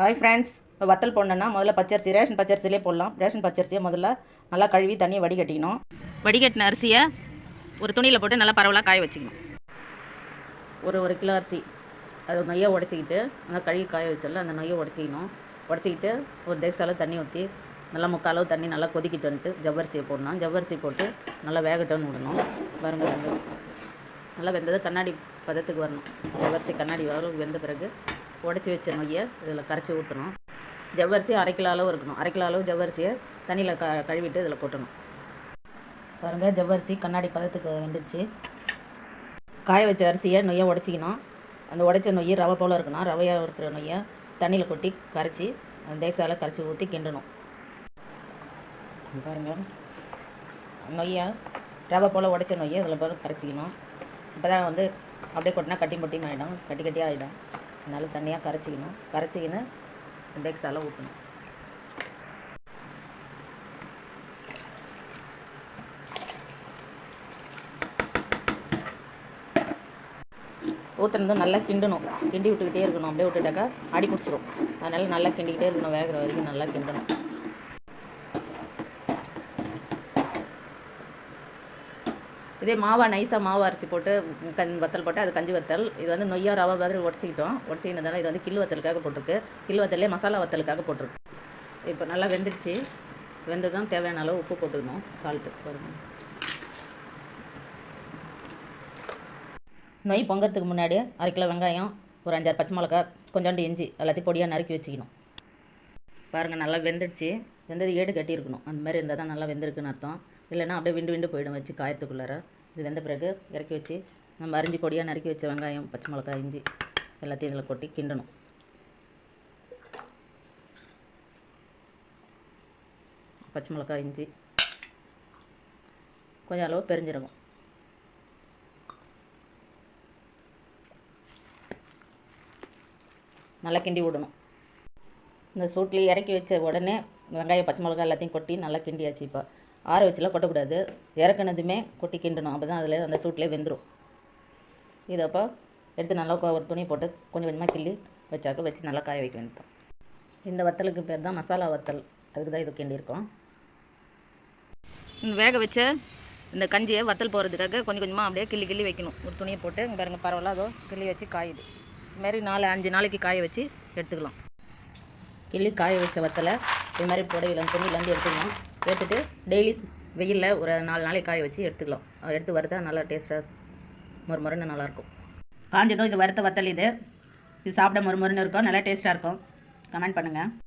Hi friends இப்போ வத்தல் போடணுன்னா முதல்ல பச்சரிசி ரேஷன் பச்சரிசிலே போடலாம். ரேஷன் பச்சரிசியை முதல்ல நல்லா கழுவி தண்ணியை வடிகட்டிக்கணும். வடிகட்டின அரிசியை ஒரு துணியில் போட்டு நல்லா பரவலாக காய வச்சுக்கணும். ஒரு ஒரு கிலோ அரிசி. அது நொய்யை உடச்சிக்கிட்டு நல்லா கழுவி காய வச்சல அந்த நொய்யை உடச்சிக்கணும். உடச்சிக்கிட்டு ஒரு தேசால தண்ணி ஊற்றி நல்லா முக்கால் தண்ணி நல்லா கொதிக்கிட்டு வந்துட்டு ஜவ்வரிசியை போடணும். ஜவ்வரிசி போட்டு நல்லா வேகட்டோன்னு விடணும். வருங்க வந்து நல்லா வெந்தது கண்ணாடி பதத்துக்கு வரணும். ஜவ்வரிசி கண்ணாடி வரும் வெந்த பிறகு உடச்சி வச்ச நொய்யை இதில் கரைச்சி ஊற்றணும். ஜவ்வரிசி அரை கிலோ அளவு இருக்கணும். அரை கிலோ அளவு ஜவ்வரிசியை தண்ணியில் க கழுவிட்டு இதில் கொட்டணும். பாருங்கள் ஜவ்வரிசி கண்ணாடி பதத்துக்கு வந்துடுச்சு. காய வச்ச அரிசியை நொய்யை உடச்சிக்கணும். அந்த உடைச்ச நொய் ரவை போல் இருக்கணும். ரவையாக இருக்கிற நொய்யை தண்ணியில் கொட்டி கரைச்சி அந்த தேக்ஸால் கரைச்சி ஊற்றி கிண்டணும். பாருங்கள் நொய்யை ரவை போல் உடைச்ச நொய்யை இதில் போல் கரைச்சிக்கணும். இப்போ தான் வந்து அப்படியே கொட்டினா கட்டி முட்டியும் ஆகிடும் கட்டி கட்டியாக ஆகிடும் நல்லா தண்ணியாக கரைச்சிக்கணும். கரைச்சிக்கின்னு இண்டெக்ஸால் ஊற்றணும் ஊற்றுனதும் நல்லா கிண்டணும். கிண்டி விட்டுக்கிட்டே இருக்கணும். அப்படியே விட்டுட்டாக்கா அடி பிடிச்சிரும். அதனால் நல்லா கிண்டிக்கிட்டே இருக்கணும். வேகிற வரைக்கும் நல்லா கிண்டணும். இதே மாவாக நைஸாக மாவு அரைச்சி போட்டு கண் வத்தல் போட்டு அது கஞ்சி வத்தல். இது வந்து நொய்யா ரவா மாதிரி உடச்சிக்கிட்டோம். உடச்சிக்கினதால இது வந்து கில் வத்தலுக்காக போட்டிருக்கு. கில் வத்தல்லே மசாலா வத்தலுக்காக போட்டிருக்கு. இப்போ நல்லா வெந்துடுச்சு. வெந்ததும் தேவையான அளவு உப்பு போட்டுக்கணும். சால்ட்டு பாருங்கள் நொய் பொங்கறதுக்கு முன்னாடி அரை கிலோ வெங்காயம் ஒரு அஞ்சாறு பச்சை மிளகா கொஞ்சோண்டு இஞ்சி எல்லாத்தையும் பொடியாக நறுக்கி வச்சுக்கணும். பாருங்கள் நல்லா வெந்துடுச்சு. வெந்தது ஏடு கட்டியிருக்கணும். அந்த மாதிரி இருந்தால் தான் நல்லா வெந்திருக்குன்னு அர்த்தம். இல்லைனா அப்படியே விண்டு விண்டு போயிடும் வச்சு காயத்துக்குள்ளார. இது வெந்த பிறகு இறக்கி வச்சு நம்ம அரிஞ்சு பொடியாக நறுக்கி வச்ச வெங்காயம் பச்சை மிளகா இஞ்சி எல்லாத்தையும் இதில் கொட்டி கிண்டணும். பச்சை மிளகா இஞ்சி கொஞ்சம் அளவு பெருஞ்சிருக்கும் நல்லா கிண்டி விடணும். இந்த சூட்டில் இறக்கி வச்ச உடனே வெங்காயம் பச்சை மிளகா எல்லாத்தையும் கொட்டி நல்லா கிண்டியாச்சு இப்போ. ஆற வச்சுலாம் கொட்டக்கூடாது. இறக்குனதுமே கொட்டி கிண்டணும். அப்போ தான் அதில் அந்த சூட்லேயே வெந்துடும் இதை அப்போ எடுத்து நல்லா ஒரு துணி போட்டு கொஞ்சம் கொஞ்சமாக கிள்ளி வச்சாக்க வச்சு நல்லா காய வைக்க வேண்டும் இந்த வத்தலுக்கு பேர் தான் மசாலா வத்தல். அதுக்கு தான் இது கிண்டியிருக்கோம். வேக வச்ச இந்த கஞ்சியை வத்தல் போகிறதுக்காக கொஞ்சம் கொஞ்சமாக அப்படியே கிள்ளி கிள்ளி வைக்கணும். ஒரு துணியை போட்டு இங்கே பாருங்கள் பரவாயில்ல. அதோ கிள்ளி வச்சு காயுது. இதுமாரி நாலு அஞ்சு நாளைக்கு காய வச்சு எடுத்துக்கலாம். கிள்ளி காய வச்ச வத்தலை இது மாதிரி புடவையில் துணியிலேருந்து எடுத்துக்கலாம். எடுத்துகிட்டு டெய்லி வெயிலில் ஒரு நாலு நாளைக்கு காய வச்சு எடுத்துக்கலாம். எடுத்து வறுத்தா நல்லா டேஸ்ட்டாக மொறு மொறுன்னு நல்லாயிருக்கும். காஞ்சதும் இது வறுத்த வத்தல் இது. இது சாப்பிட மொறு மொறுன்னு இருக்கும். நல்லா டேஸ்ட்டாக இருக்கும். கமெண்ட் பண்ணுங்கள்